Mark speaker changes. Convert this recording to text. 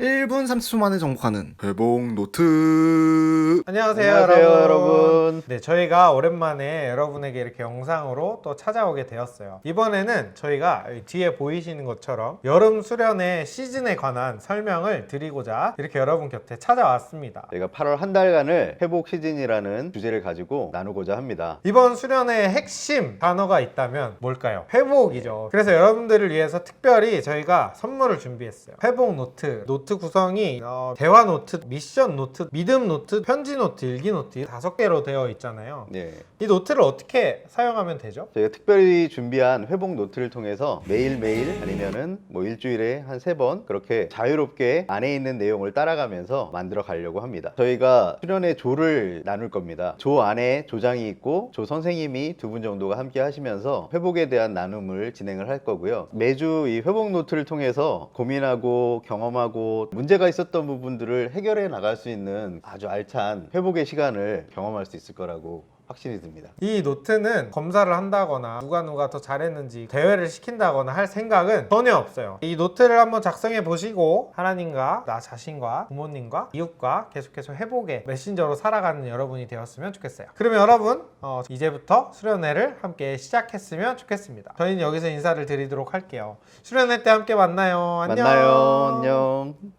Speaker 1: 1분 30초 만에 정복하는 회복 노트.
Speaker 2: 안녕하세요,
Speaker 3: 안녕하세요,
Speaker 2: 여러분. 네, 저희가 오랜만에 여러분에게 이렇게 영상으로 또 찾아오게 되었어요. 이번에는 저희가 여기 뒤에 보이시는 것처럼 여름 수련의 시즌에 관한 설명을 드리고자 이렇게 여러분 곁에 찾아왔습니다.
Speaker 3: 저희가 8월 한 달간을 회복 시즌이라는 주제를 가지고 나누고자 합니다.
Speaker 2: 이번 수련의 핵심 단어가 있다면 뭘까요? 회복이죠. 그래서 여러분들을 위해서 특별히 저희가 선물을 준비했어요. 회복 노트. 노트 구성이 어, 대화 노트, 미션 노트, 믿음 노트, 편지 노트, 일기 노트 다섯 개로 되어 있잖아요.
Speaker 3: 네.
Speaker 2: 이 노트를 어떻게 사용하면 되죠?
Speaker 3: 저희가 특별히 준비한 회복 노트를 통해서 매일매일 아니면은 뭐 일주일에 한 세 번 그렇게 자유롭게 안에 있는 내용을 따라가면서 만들어 가려고 합니다. 저희가 수련의 조를 나눌 겁니다. 조 안에 조장이 있고 조 선생님이 두 분 정도가 함께 하시면서 회복에 대한 나눔을 진행을 할 거고요. 매주 이 회복 노트를 통해서 고민하고 경험 문제가 있었던 부분들을 해결해 나갈 수 있는 아주 알찬 회복의 시간을 경험할 수 있을 거라고 확신이 듭니다.
Speaker 2: 이 노트는 검사를 한다거나 누가 누가 더 잘했는지 대회를 시킨다거나 할 생각은 전혀 없어요. 이 노트를 한번 작성해 보시고 하나님과 나 자신과 부모님과 이웃과 계속해서 회복의 메신저로 살아가는 여러분이 되었으면 좋겠어요. 그러면 여러분 어, 이제부터 수련회를 함께 시작했으면 좋겠습니다. 저희는 여기서 인사를 드리도록 할게요. 수련회 때 함께 만나요. 안녕.
Speaker 3: 만나요. 안녕.